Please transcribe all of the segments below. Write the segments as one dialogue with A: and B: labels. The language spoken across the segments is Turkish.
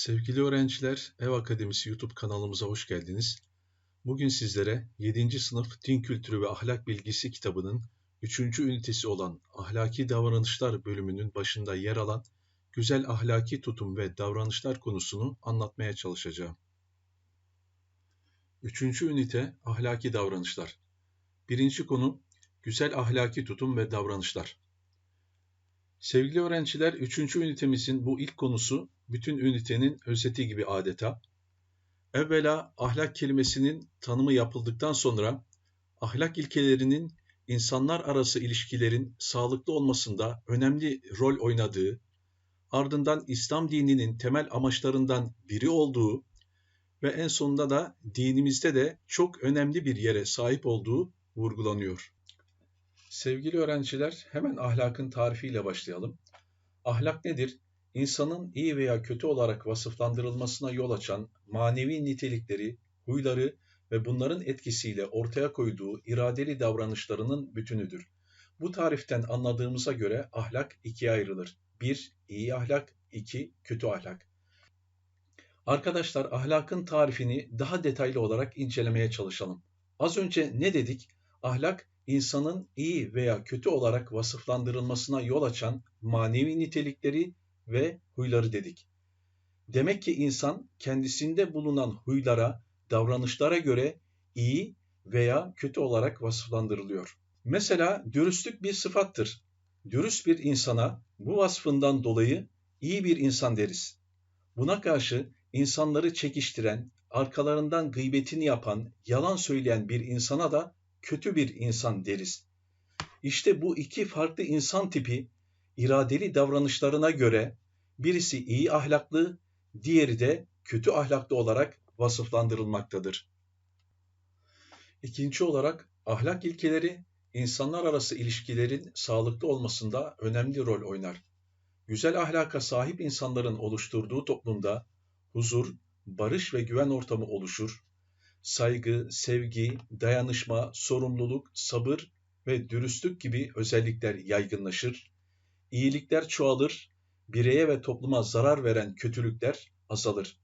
A: Sevgili öğrenciler, Ev Akademisi YouTube kanalımıza hoş geldiniz. Bugün sizlere 7. sınıf Din Kültürü ve Ahlak Bilgisi kitabının 3. ünitesi olan Ahlaki Davranışlar bölümünün başında yer alan güzel ahlaki tutum ve davranışlar konusunu anlatmaya çalışacağım. 3. ünite Ahlaki Davranışlar. Birinci konu güzel ahlaki tutum ve davranışlar. Sevgili öğrenciler, 3. ünitemizin bu ilk konusu bütün ünitenin özeti gibi adeta. Evvela ahlak kelimesinin tanımı yapıldıktan sonra ahlak ilkelerinin insanlar arası ilişkilerin sağlıklı olmasında önemli rol oynadığı, ardından İslam dininin temel amaçlarından biri olduğu ve en sonunda da dinimizde de çok önemli bir yere sahip olduğu vurgulanıyor. Sevgili öğrenciler, hemen ahlakın tarifiyle başlayalım. Ahlak nedir? İnsanın iyi veya kötü olarak vasıflandırılmasına yol açan manevi nitelikleri, huyları ve bunların etkisiyle ortaya koyduğu iradeli davranışlarının bütünüdür. Bu tariften anladığımıza göre ahlak ikiye ayrılır. 1. iyi ahlak, 2. kötü ahlak. Arkadaşlar ahlakın tarifini daha detaylı olarak incelemeye çalışalım. Az önce ne dedik? Ahlak insanın iyi veya kötü olarak vasıflandırılmasına yol açan manevi nitelikleri ve huyları dedik. Demek ki insan kendisinde bulunan huylara, davranışlara göre iyi veya kötü olarak vasıflandırılıyor. Mesela dürüstlük bir sıfattır. Dürüst bir insana bu vasfından dolayı iyi bir insan deriz. Buna karşı insanları çekiştiren, arkalarından gıybetini yapan, yalan söyleyen bir insana da kötü bir insan deriz. İşte bu iki farklı insan tipi iradeli davranışlarına göre birisi iyi ahlaklı, diğeri de kötü ahlaklı olarak vasıflandırılmaktadır. İkinci olarak ahlak ilkeleri insanlar arası ilişkilerin sağlıklı olmasında önemli rol oynar. Güzel ahlaka sahip insanların oluşturduğu toplumda huzur, barış ve güven ortamı oluşur, saygı, sevgi, dayanışma, sorumluluk, sabır ve dürüstlük gibi özellikler yaygınlaşır, iyilikler çoğalır, bireye ve topluma zarar veren kötülükler azalır.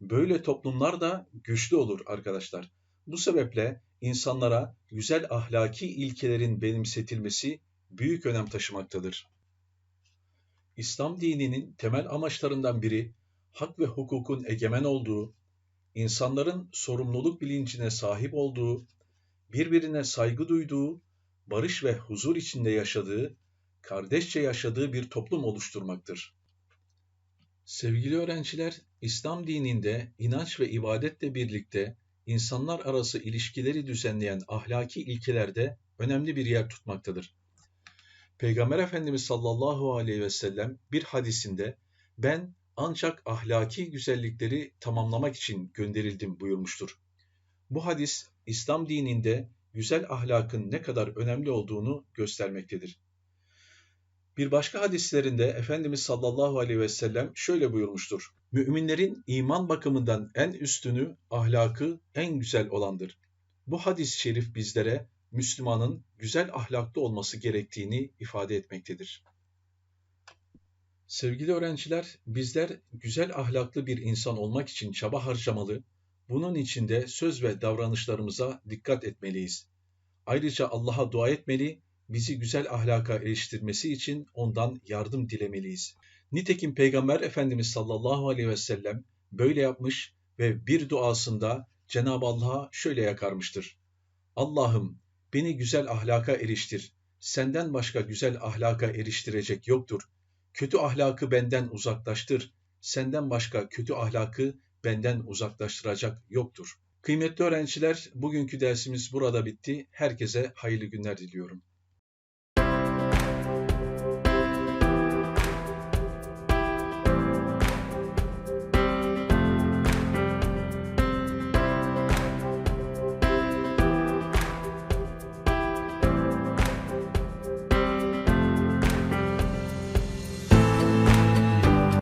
A: Böyle toplumlar da güçlü olur arkadaşlar. Bu sebeple insanlara güzel ahlaki ilkelerin benimsetilmesi büyük önem taşımaktadır. İslam dininin temel amaçlarından biri hak ve hukukun egemen olduğu, insanların sorumluluk bilincine sahip olduğu, birbirine saygı duyduğu, barış ve huzur içinde yaşadığı, kardeşçe yaşadığı bir toplum oluşturmaktır. Sevgili öğrenciler, İslam dininde inanç ve ibadetle birlikte insanlar arası ilişkileri düzenleyen ahlaki ilkelerde önemli bir yer tutmaktadır. Peygamber Efendimiz sallallahu aleyhi ve sellem bir hadisinde ben ancak ahlaki güzellikleri tamamlamak için gönderildim buyurmuştur. Bu hadis İslam dininde güzel ahlakın ne kadar önemli olduğunu göstermektedir. Bir başka hadislerinde Efendimiz sallallahu aleyhi ve sellem şöyle buyurmuştur. Müminlerin iman bakımından en üstünü, ahlakı en güzel olandır. Bu hadis-i şerif bizlere Müslümanın güzel ahlaklı olması gerektiğini ifade etmektedir. Sevgili öğrenciler, bizler güzel ahlaklı bir insan olmak için çaba harcamalı, bunun için de söz ve davranışlarımıza dikkat etmeliyiz. Ayrıca Allah'a dua etmeli, bizi güzel ahlaka eriştirmesi için ondan yardım dilemeliyiz. Nitekim Peygamber Efendimiz sallallahu aleyhi ve sellem böyle yapmış ve bir duasında Cenab-ı Allah'a şöyle yakarmıştır. Allah'ım beni güzel ahlaka eriştir. Senden başka güzel ahlaka eriştirecek yoktur. Kötü ahlakı benden uzaklaştır. Senden başka kötü ahlakı benden uzaklaştıracak yoktur. Kıymetli öğrenciler, bugünkü dersimiz burada bitti. Herkese hayırlı günler diliyorum.